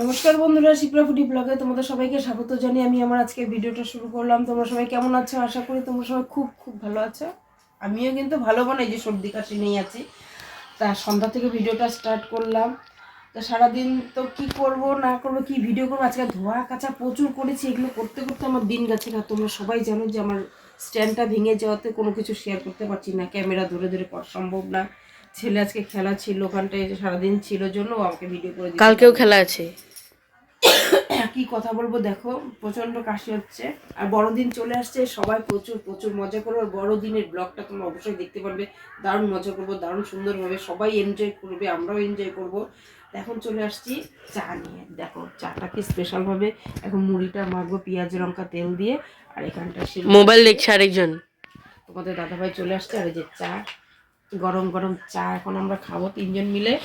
নমস্কার বন্ধুরা, শিপ্রা ফুটি ব্লগে তোমাদের সবাইকে স্বাগত জানিয়ে আমি আমার আজকে ভিডিওটা শুরু করলাম। তোমরা সবাই কেমন আছো? আশা করি তোমরা সবাই খুব খুব ভালো আছো। আমিও কিন্তু ভালো বানাই যে সর্দি কাশি নিয়ে আছি। তা সন্ধ্যা থেকে ভিডিওটা স্টার্ট করলাম। তা সারাদিন তো কি করব, না করব, কি ভিডিও করব? আজকে ধোয়া কাচা প্রচুর করেছি। এগুলো করতে করতে আমার দিন গেছে না। তোমরা সবাই জানো যে আমার স্ট্যান্ডটা ভেঙে যাওয়াতে কোনো কিছু শেয়ার করতে পারছি না। ক্যামেরা ধরে ধরে করা সম্ভব না। ছেলে আজকে খেলা ছিল ওখানটায় সারাদিন ছিল জন্য আমাকে ভিডিও করে কালকেও খেলা আছে। কি কথা বলব দেখো প্রচণ্ড কাশি হচ্ছে। আর বড়দিন চলে আসছে সবাই প্রচুর প্রচুর মজা করব। আর বড়দিনের ব্লগটা তোমরা অবশ্যই দেখতে পারবে। দারুণ মজা করব দারুণ সুন্দরভাবে সবাই এনজয় করবে আমরাও এনজয় করব। এখন চলে আসছি চা নিয়ে। দেখো চাটাকে স্পেশালভাবে এখন মুড়িটা মাখবো পেঁয়াজ লঙ্কা তেল দিয়ে। আর এখানটা সে মোবাইল দেখছে আরেকজন। তোমাদের দাদাভাই চলে আসছে আর এই যে চা। গরম গরম চা এখন আমরা খাব তিনজন মিলে।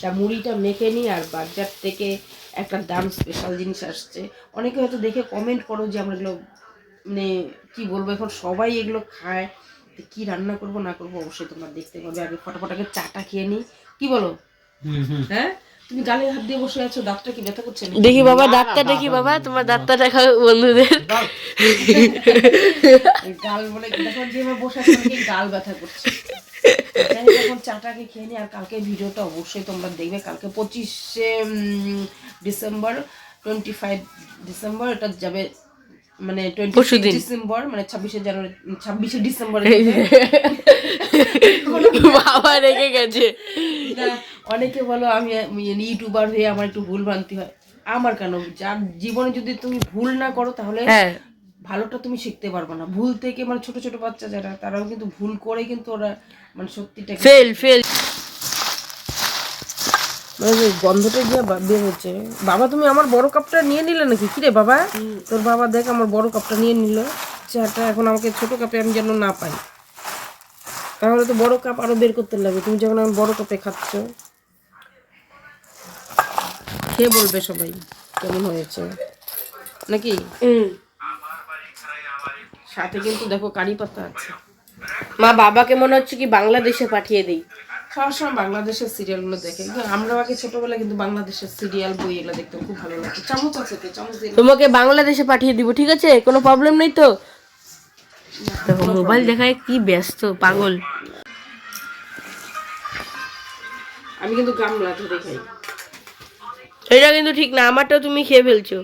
তা মুড়িটা মেখে নিই আর বাজার থেকে একটা দাম স্পেশাল জিনিস আসছে। অনেকে হয়তো দেখে কমেন্ট করো যে আমরা এগুলো মানে কি বলব এখন সবাই এগুলো খায়। তো কি রান্না করব না করব অবশ্যই তোমরা দেখতে পাবে। আগে ফটাফটাকে চাটা খেয়ে নিই। কি বলো? হ্যাঁ? তুমি গালে হাত দিয়ে বসে আছো দাঁতটা কি ব্যথা করছে? দেখি বাবা দাঁতটা দেখি বাবা। তোমার দাঁতটা দেখাও বন্ধুদের। গাল বলে দেখো যেভাবে বসে আছে গাল ব্যথা করছে। এখন চাটাকে খেয়ে নি আর কালকে ভিডিওটা অবশ্যই তোমরা দেখবে। কালকে পঁচিশে ডিসেম্বর টোয়েন্টি ফাইভ ডিসেম্বর এটা যাবে মানে টোয়েন্টি ডিসেম্বর মানে ছাব্বিশে জানুয়ারি ছাব্বিশে ডিসেম্বর বাবা রেগে গেছে। অনেকে বলো আমি আমি ইউটিউবার হয়ে আমার একটু ভুল ভ্রান্তি হয়। আমার কেন? যার জীবনে যদি তুমি ভুল না করো তাহলে হ্যাঁ। ভালোটা তুমি শিখতে পারবে না। ভুল থেকে মানে ছোট ছোট বাচ্চা যারা তারাও কিন্তু ভুল করে কিন্তু ওরা মানে সত্যিটা ফেল ফেল মানে গন্ধটা গিয়ে বের হচ্ছে। বাবা তুমি আমার বড় কাপটা নিয়ে নিলে নাকি? কিরে বাবা? তোর বাবা দেখ আমার বড় কাপটা নিয়ে নিল। চাটা এখন আমাকে ছোট কাপে আমি যেন না পাই। তাহলে তো বড় কাপ আরও বের করতে লাগবে তুমি যখন আমি বড় কাপে খাচ্ছ খেয়ে বলবে সবাই কেমন হয়েছে। নাকি? সাথে কিন্তু দেখো কারি পাতা আছে। মা বাবাকে মনে হচ্ছে কি বাংলাদেশে পাঠিয়ে দেই। সবসময় বাংলাদেশের সিরিয়ালগুলো দেখে। আমরা আগে ছোটবেলায় কিন্তু বাংলাদেশের সিরিয়াল বই এগুলো দেখতে খুব ভালো লাগতো। চামচ আছে তো চামচ দিয়ে তোমাকে বাংলাদেশে পাঠিয়ে দিব ঠিক আছে? কোনো প্রবলেম নেই তো? দেখো মোবাইল দেখায় কি ব্যস্ত পাগল। আমি কিন্তু গামলা ধরে খাই এটা কিন্তু ঠিক না আমারটাও তুমি খেয়ে ফেলছো।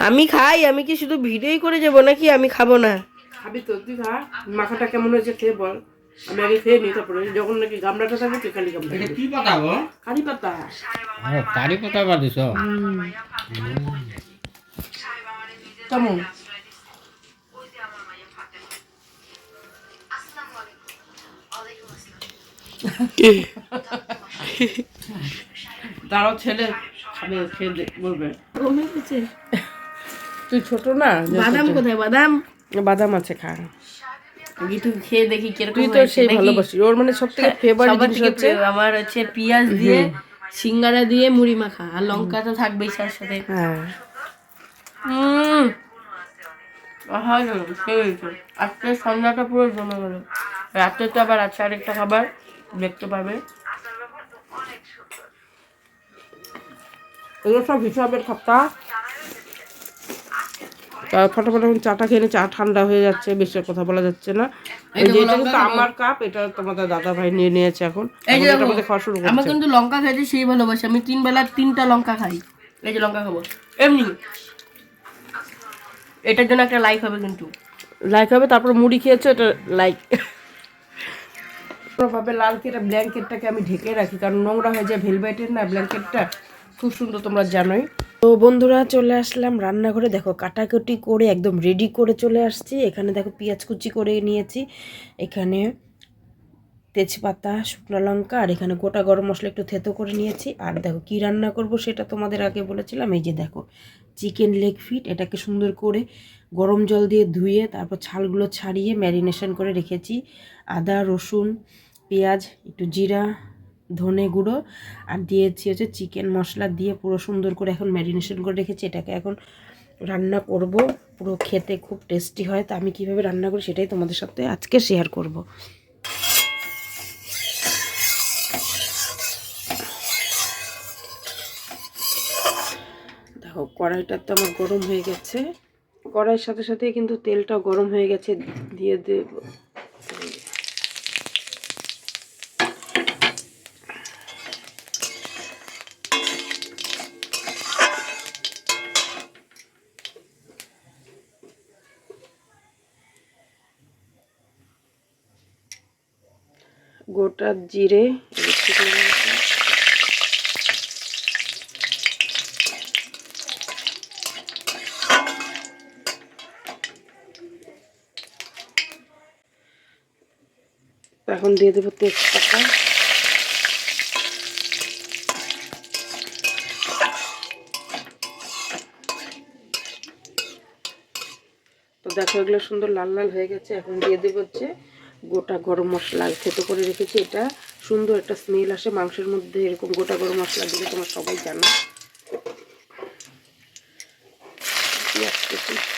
আমি খাই আমি কি শুধু ভিডিওই করে যাব নাকি? আমি খাব না। খাবি তো তুই খা। মাখাটা কেমন হয়েছে খেয়ে বল। আমি আগে খেয়ে নিই তারপরে যখন নাকি গামলাটা থাকবে তুই খালি গামলা এটা কি পাতা গো? কারি পাতা। আরে কারি পাতা দিছ কেমন? তারাও ছেলে খাবে খেয়ে বলবে। তুই ছোট না বাদাম কোথায় বাদাম? বাদাম আছে খা। একটু খেয়ে দেখি কীরকম তুই তো সেই ভালোবাসি। ওর মানে সব থেকে ফেভারিট জিনিস হচ্ছে আমার হচ্ছে পেঁয়াজ দিয়ে সিঙ্গারা দিয়ে মুড়ি মাখা। আর লঙ্কা তো থাকবেই তার সাথে। হ্যাঁ। আজকে সন্ধ্যাটা পুরো জমে গেল। রাতে তো আবার আছে আরেকটা খাবার দেখতে পাবে। এগুলো সব হিসাবের খাতা। ফটাফট এখন চাটা খেয়ে চা ঠান্ডা হয়ে যাচ্ছে বেশি কথা বলা যাচ্ছে না। এটা কিন্তু আমার কাপ এটা তোমাদের দাদা ভাই নিয়ে নিয়েছে এখন। আমাদের খাওয়া শুরু আমার কিন্তু লঙ্কা খাইতে সেই ভালোবাসি। আমি তিন বেলা তিনটা লঙ্কা খাই। এই যে লঙ্কা খাব। এমনি। এটার জন্য একটা লাইক হবে কিন্তু। লাইক হবে তারপর মুড়ি খেয়েছো এটা লাইক ভাবে লাল কেটা ব্ল্যাঙ্কেটটাকে আমি ঢেকে রাখি কারণ নোংরা হয়ে যায় ভেলভেটের না ব্ল্যাঙ্কেটটা খুব সুন্দর তোমরা জানোই। তো বন্ধুরা, চলে আসলাম রান্নাঘরে। দেখো, কাটাকুটি করে একদম রেডি করে চলে আসছি। এখানে দেখো, পেঁয়াজ কুচি করে নিয়েছি। এখানে তেজপাতা, শুকনো লঙ্কা, আর এখানে গোটা গরম মশলা একটু থেতো করে নিয়েছি। আর দেখো, কি রান্না করব সেটা তোমাদের আগে বলেছিলাম। এই যে দেখো চিকেন লেগ ফিট এটাকে সুন্দর করে গরম জল দিয়ে ধুয়ে তারপর ছালগুলো ছাড়িয়ে ম্যারিনেশন করে রেখেছি। আদা, রসুন, পেঁয়াজ, একটু জিরা ধনে গুঁড়ো আর দিয়েছি হচ্ছে চিকেন মশলা দিয়ে পুরো সুন্দর করে এখন ম্যারিনেশন করে রেখেছি। এটাকে এখন রান্না করব। পুরো খেতে খুব টেস্টি হয়। তা আমি কীভাবে রান্না করি সেটাই তোমাদের সাথে আজকে শেয়ার করব। দেখো, কড়াইটা তো আমার গরম হয়ে গেছে। কড়াইয়ের সাথে সাথে কিন্তু তেলটা গরম হয়ে গেছে। দিয়ে দেবো। গোটা জিরে এখন দিয়ে দেবো তেজপাতা। তো দেখো এগুলো সুন্দর লাল লাল হয়ে গেছে, এখন দিয়ে দেবো হচ্ছে গোটা গরম মশলা থেতো করে রেখেছি। এটা সুন্দর একটা স্মেল আসে, মাংসের মধ্যে এরকম গোটা গরম মশলা দিলে তোমার সবাই জানো। পেঁয়াজ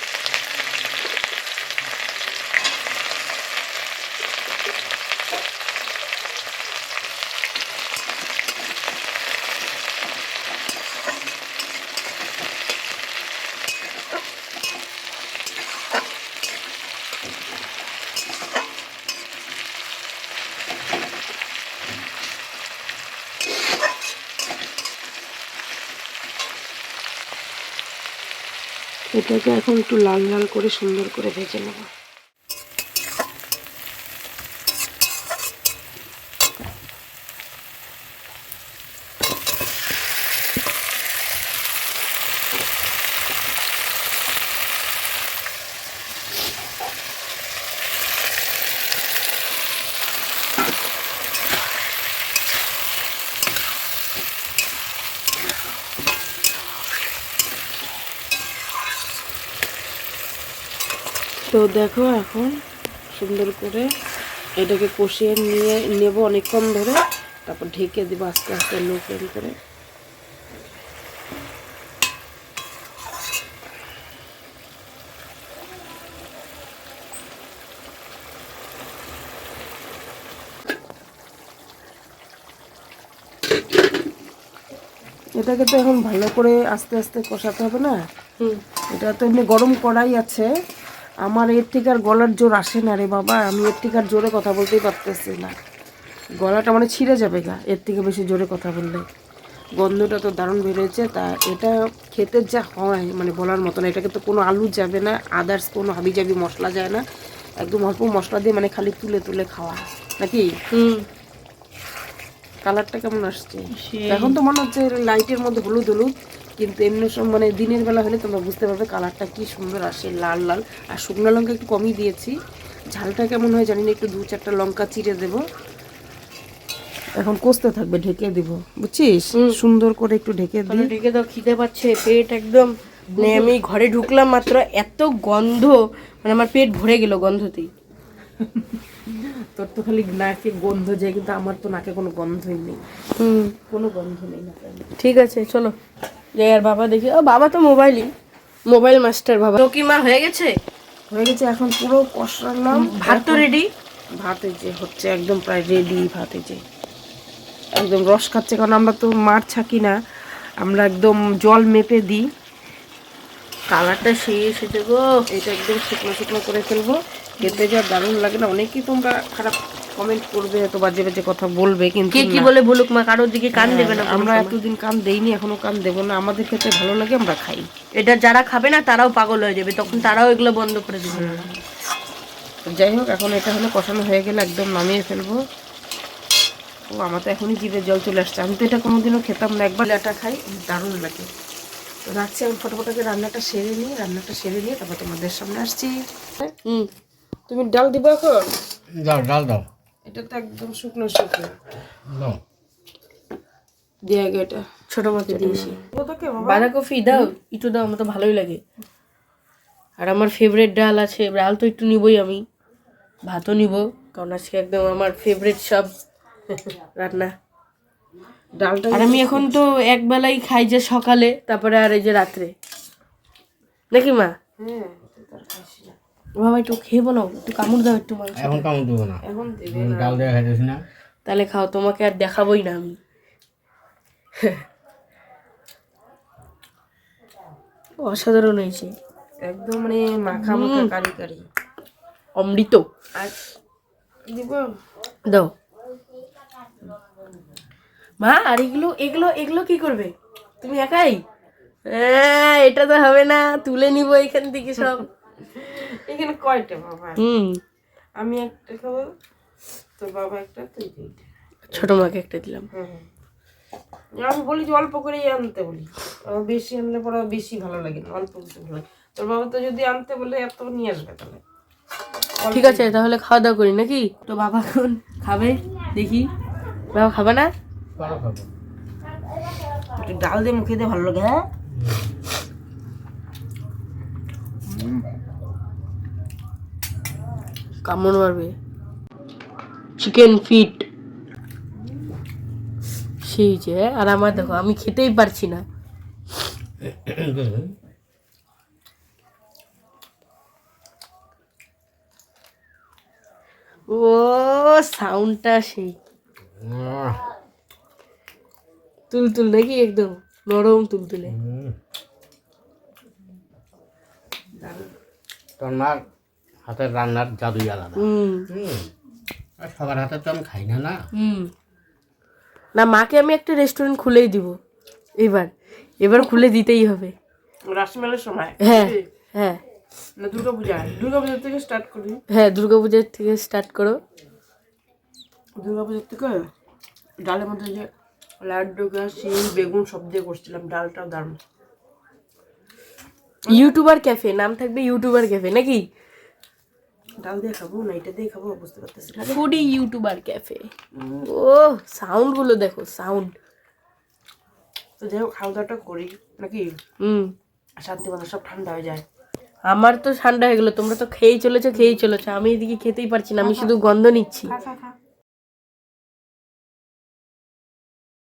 এটাকে এখন একটু লাল লাল করে সুন্দর করে ভেজে নেব। তো দেখো এখন সুন্দর করে এটাকে কষিয়ে নিয়ে নেব অনেকক্ষণ ধরে। তারপর ঢেকে দেবো আস্তে আস্তে লো ফ্লেম করে। এটাকে তো এখন ভালো করে আস্তে আস্তে কষাতে হবে না? এটা তো এমনি গরম কড়াই আছে। আমার এর থেকে আর গলার জোর আসে না রে বাবা আমি এর থেকে আর জোরে কথা বলতেই পারতেছি না। গলাটা মানে ছিঁড়ে যাবে গা এর থেকে বেশি জোরে কথা বললে। গন্ধটা তো দারুণ বেরোয়েছে তা এটা খেতে যা হয় মানে বলার মতো না। এটাকে তো কোনো আলু যাবে না আদার্স কোনো হাবি জাবি মশলা যায় না। একদম অল্প মশলা দিয়ে মানে খালি তুলে তুলে খাওয়া। নাকি? হুম। কালারটা কেমন আসছে? এখন তো মনে হচ্ছে লাইটের মধ্যে হলুদ হলুদ। কিন্তু এমনি সব মানে দিনের বেলা হলে তোমরা বুঝতে পারবে কালারটা কি সুন্দর আসে লাল লাল। আর শুকনো লঙ্কা একটু কমই দিয়েছি। ঝালটা কেমন হয় জানি না একটু দু চারটা লঙ্কা চিড়ে দেব। এখন কষতে থাকবে ঢেকে দিব। বুঝছিস? সুন্দর করে একটু ঢেকে দিই। ঢেকে দাও খিদে পাচ্ছে পেট একদম মানে আমি ঘরে ঢুকলাম মাত্র এত গন্ধ মানে আমার পেট ভরে গেল গন্ধতেই। তোর তো খালি নাকে গন্ধ যায় কিন্তু আমার তো নাকে কোনো গন্ধই নেই। হুম। কোনো গন্ধ নেই নাকে। ঠিক আছে চলো। যাই আর বাবা দেখি। ও বাবা তো মোবাইলই। মোবাইল মাস্টার বাবা। তো কি মা হয়ে গেছে? হয়ে গেছে এখন পুরো কষালাম ভাত তো রেডি ভাত যে হচ্ছে একদম প্রায় রেডি ভাত যে। একদম রস খাচ্ছে কারণ আমরা তো মার ছাকি না। আমরা একদম জল মেপে দিই। কালারটা সেই এসেছে গো। এটা একদম শুকনো শুকনো করে ফেলব। খেতে যা দারুণ লাগে না। অনেকেই তোমরা খারাপ কমেন্ট করবে হয়তো বাজে বাজে কথা বলবে কিন্তু কে কি বলে বলুক মা কারোর দিকে কান দেবে না আমরা এতদিন কান দেইনি এখনও কান দেবো না। আমাদের খেতে ভালো লাগে আমরা খাই। এটা যারা খাবে না তারাও পাগল হয়ে যাবে। তখন তারাও এগুলো বন্ধ করে দেবে। যাই হোক এখন এটা হলো কষানো হয়ে গেলে একদম নামিয়ে ফেলব। ও আমার তো এখনই জিভে জল চলে আসছে। আমি তো এটা কোনোদিনও খেতাম না। একবার এটা খাই দারুণ লাগে। তো রাখছি আমি ফটোফটোকে রান্নাটা সেরে নিই। রান্নাটা সেরে নিয়ে তারপর তোমাদের সামনে আসছি। হুম। তুমি ডাল দিবো এখন? দাও ডাল দাও। এটা তো একদম শুকনো শুকনো। দাও। দিয়ে আগে এটা ছোট মাকে দিয়েছি। তোকে বাঁধাকপি দাও একটু দাও আমার তো ভালোই লাগে। আর আমার ফেভারিট ডাল আছে ডাল তো একটু নিবই আমি। ভাতও নিব কারণ আজকে একদম আমার ফেভারিট সব রান্না। ডালটা আর আমি এখন তো এক বেলাই খাই যে সকালে তারপরে আর এই যে রাত্রে। দেখি মা? হ্যাঁ বাবা একটু খেয়ে বলো একটু কামড় দাও একটু মাংস এখন কেমন দেবো না। এখন দেবে ডাল দেওয়া খাইতেছি না। তাহলে খাও তোমাকে আর দেখাবোই না আমি। অসাধারণ হয়েছে। একদম মানে মাখা মাখা কারি কারি। অমৃত। আর দিব? দাও। মা আর এগুলো এগুলো এগুলো কি করবে? তুমি একাই? হ্যাঁ এটা তো হবে না তুলে নিব এখান থেকে সব। এখানে কয়টা বাবা? হুম। আমি একটা খাব তোর বাবা একটা তুই দুইটা। ছোট মাকে একটা দিলাম। হুম। আমি বলি যে অল্প করেই আনতে বলি। বেশি আনলে পরে বেশি ভালো লাগে না অল্প কিছু ভালো লাগে। তোর বাবা তো যদি আনতে বলে এত নিয়ে আসবে তাহলে। ঠিক আছে তাহলে খাওয়া দাওয়া করি নাকি? তো বাবা এখন খাবে দেখি। বাবা খাবে না? একটু ডাল দিয়ে মুখে দিয়ে ভালো লাগে হ্যাঁ? কামড় মারবে। চিকেন ফিট সেই যে আর আমার দেখো আমি খেতেই পারছি না। ও সাউন্ডটা সেই। আহ, তুলতুল নাকি একদম? নরম তুলতুলে। হুম। তোর মার হাতের রান্নার জাদুই আলাদা। আর সবার হাতে তো আমি খাই না না। না মাকে আমি একটা রেস্টুরেন্ট খুলেই দিব। এবার। এবার খুলে দিতেই হবে। রাসমেলের সময়? হ্যাঁ হ্যাঁ। না দুর্গা পূজা থেকে স্টার্ট করি। হ্যাঁ দুর্গাপূজার থেকে স্টার্ট করো। দুর্গা পূজার থেকে ডালের মধ্যে যে লাড্ডু গাছ শিম বেগুন সব দিয়ে করছিলাম। ডালটাও দারুণ। ইউটিউবার ক্যাফে নাম থাকবে ইউটিউবার ক্যাফে নাকি? ডাল দিয়ে খাব না এটা দিয়ে খাব বুঝতে পারতেছি না। ফুডি ইউটিউবার ক্যাফে ও সাউন্ডগুলো দেখো সাউন্ড তো যাই হোক খাওয়া দাওয়াটা করি নাকি? হুম। শান্তি মতো সব ঠান্ডা হয়ে যায়। আমার তো ঠান্ডা হয়ে গেলো তোমরা তো খেয়েই চলেছো খেয়েই চলেছো। আমি এদিকে খেতেই পারছি না আমি শুধু গন্ধ নিচ্ছি।